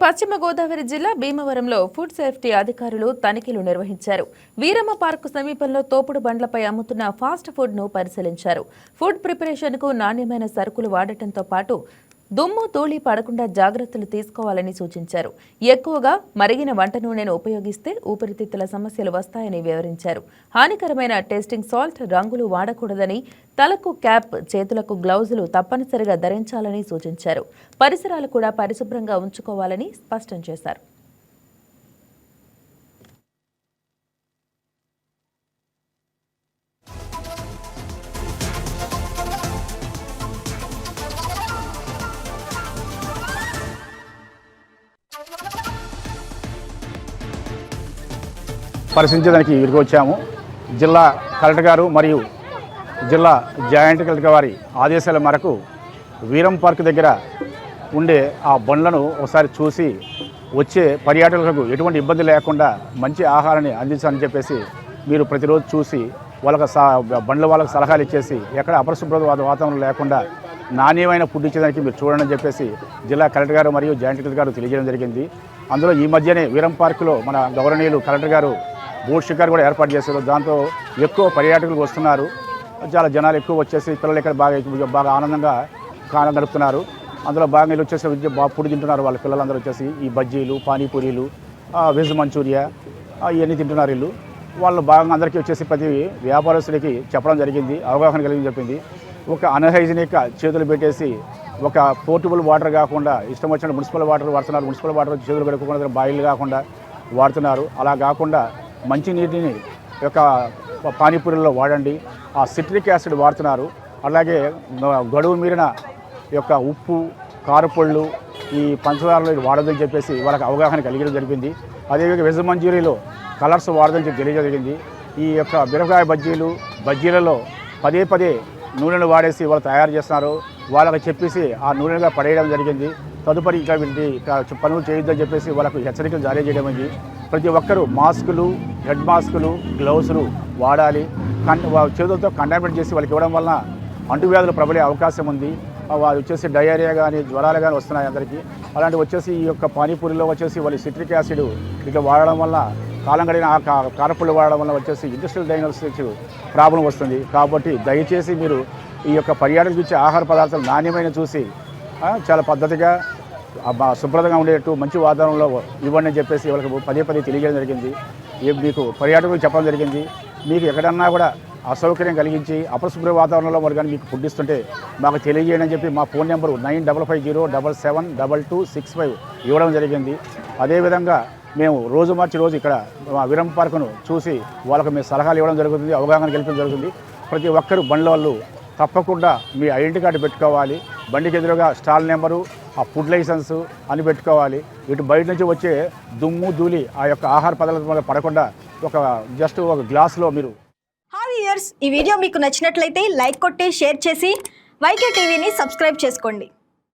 పశ్చిమ గోదావరి జిల్లా భీమవరంలో ఫుడ్ సేఫ్టీ అధికారులు తనిఖీలు నిర్వహించారు. వీరమ్మ పార్కు సమీపంలో తోపుడు బండ్లపై అమ్ముతున్న ఫాస్ట్ ఫుడ్ను పరిశీలించారు. ఫుడ్ ప్రిపరేషన్కు నాణ్యమైన సరుకులు వాడటంతో పాటు దుమ్ము ధూళి పడకుండా జాగ్రత్తలు తీసుకోవాలని సూచించారు. ఎక్కువగా మరిగిన వంట నూనెను ఉపయోగిస్తే ఊపిరితిత్తుల సమస్యలు వస్తాయని వివరించారు. హానికరమైన టేస్టింగ్ సాల్ట్ రంగులు వాడకూడదని తలకు క్యాప్ చేతులకు గ్లౌజులు తప్పనిసరిగా ధరించాలని సూచించారు. పరిసరాలు కూడా పరిశుభ్రంగా ఉంచుకోవాలని స్పష్టం చేశారు. పరిశీలించడానికి ఇక్కడికి వచ్చాము. జిల్లా కలెక్టర్ గారు మరియు జిల్లా జాయింట్ కలెక్టర్ వారి ఆదేశాల మేరకు వీరం పార్క్ దగ్గర ఉండే ఆ బండ్లను ఒకసారి చూసి వచ్చే పర్యాటకులకు ఎటువంటి ఇబ్బంది లేకుండా మంచి ఆహారాన్ని అందించాలని చెప్పేసి మీరు ప్రతిరోజు చూసి వాళ్ళకి సా బండ్ల వాళ్ళకి సలహాలు ఇచ్చేసి ఎక్కడ అపరిశుభ్రత వాతావరణం లేకుండా నాణ్యమైన ఫుడ్ ఇచ్చేదానికి మీరు చూడండి అని చెప్పేసి జిల్లా కలెక్టర్ గారు మరియు జాయింట్ కలెక్టర్ గారు తెలియజేయడం జరిగింది. అందులో ఈ మధ్యనే వీరం పార్కులో మన గౌరవనీయులు కలెక్టర్ గారు బోట్ షికార్ కూడా ఏర్పాటు చేశారు. దాంతో ఎక్కువ పర్యాటకులు వస్తున్నారు. చాలా జనాలు ఎక్కువ వచ్చేసి పిల్లలు ఇక్కడ బాగా బాగా ఆనందంగా కాలం గడుపుతున్నారు. అందులో బాగా వీళ్ళు వచ్చేసి బాగా పుడి తింటున్నారు. వాళ్ళ పిల్లలందరూ వచ్చేసి ఈ బజ్జీలు పానీపూరీలు వెజ్ మంచూరియా ఇవన్నీ తింటున్నారు వీళ్ళు. వాళ్ళు బాగా అందరికీ వచ్చేసి ప్రతి వ్యాపారస్తుడికి చెప్పడం జరిగింది. అవగాహన కలిగి చెప్పింది. ఒక అన్హైజీనిక్ చేతులు పెట్టేసి ఒక పోర్టబుల్ వాటర్ కాకుండా ఇష్టం వచ్చిన మున్సిపల్ వాటర్ వాడుతున్నారు. మున్సిపల్ వాటర్ చేతులు కడుక్కోకుండా బాయిల్ కాకుండా వాడుతున్నారు. అలా కాకుండా మంచినీటిని యొక్క పానీపూరిలో వాడండి. ఆ సిట్రిక్ యాసిడ్ వాడుతున్నారు. అలాగే గడువు మీరిన యొక్క ఉప్పు కారపొళ్ళు ఈ పంచదారలో వాడదని చెప్పేసి వాళ్ళకి అవగాహన కలిగడం జరిగింది. అదేవిధంగా వెజ్ మంజూరీలో కలర్స్ వాడదని చెప్పి తెలియజరిగింది ఈ యొక్క మిరపకాయ బజ్జీలు బజ్జీలలో పదే పదే నూనెను వాడేసి వాళ్ళు తయారు చేస్తున్నారు. వాళ్ళకి చెప్పేసి ఆ నూనెగా పడేయడం జరిగింది. తదుపరి ఇంకా వీటి పనులు చేయొద్దని చెప్పేసి వాళ్ళకు హెచ్చరికలు జారీ చేయడం అయింది ప్రతి ఒక్కరూ మాస్కులు హెడ్ మాస్కులు గ్లౌజులు వాడాలి. కన్ వా- చేతులతో కంటామినేట్ చేసి వాళ్ళకి ఇవ్వడం వలన అంటువ్యాధులు ప్రబలే అవకాశం ఉంది. వారు వచ్చేసి డయేరియా కానీ జ్వరాలు కానీ వస్తున్నాయి అందరికీ. అలాంటి వచ్చేసి ఈ యొక్క పానీపూరిలో వచ్చేసి వాళ్ళు సిట్రిక్ యాసిడ్ ఇట్లా వాడడం వల్ల కాలం గడిన ఆ కా- కారపుళ్ళు వాడడం వల్ల వచ్చేసి ఇండస్ట్రియల్ డైనోసిస్ ప్రాబ్లం వస్తుంది. కాబట్టి దయచేసి మీరు ఈ యొక్క పర్యాటకులు ఇచ్చే ఆహార పదార్థాలు నాణ్యమైన చూసి చాలా పద్ధతిగా శుభ్రతంగా ఉండేటట్టు మంచి వాతావరణంలో ఇవ్వండి అని చెప్పేసి వాళ్ళకి పదే పదే తెలియజేయడం జరిగింది. మీకు పర్యాటకులు చెప్పడం జరిగింది. మీకు ఎక్కడన్నా కూడా అసౌకర్యం కలిగించి అపరిశుభ్ర వాతావరణంలో మరి కానీ మీకు ఫుడ్ ఇస్తుంటే మాకు తెలియజేయండి అని చెప్పి మా phone number nine double five zero double seven double two six five ఇవ్వడం జరిగింది. అదేవిధంగా మేము రోజు మార్చి రోజు ఇక్కడ మా విరం పార్కును చూసి వాళ్ళకు మేము సలహాలు ఇవ్వడం జరుగుతుంది అవగాహన కల్పించడం జరుగుతుంది. ప్రతి ఒక్కరు బండ్ల వాళ్ళు తప్పకుండా మీ ఐడెంటిటీ కార్డు పెట్టుకోవాలి. బండికి ఎదురుగా స్టాల్ నెంబరు ఆ ఫుడ్ లైసెన్స్ అని పెట్టుకోవాలి. ఇటు బయట నుంచి వచ్చే దుమ్ము ధూళి ఆ యొక్క ఆహార పదార్థాల మీద పడకుండా ఒక జస్ట్ ఒక గ్లాస్లో మీరు హాయ్ ఇయర్స్ ఈ వీడియో మీకు నచ్చినట్లయితే లైక్ కొట్టి షేర్ చేసి వైకే టీవీని సబ్స్క్రైబ్ చేసుకోండి.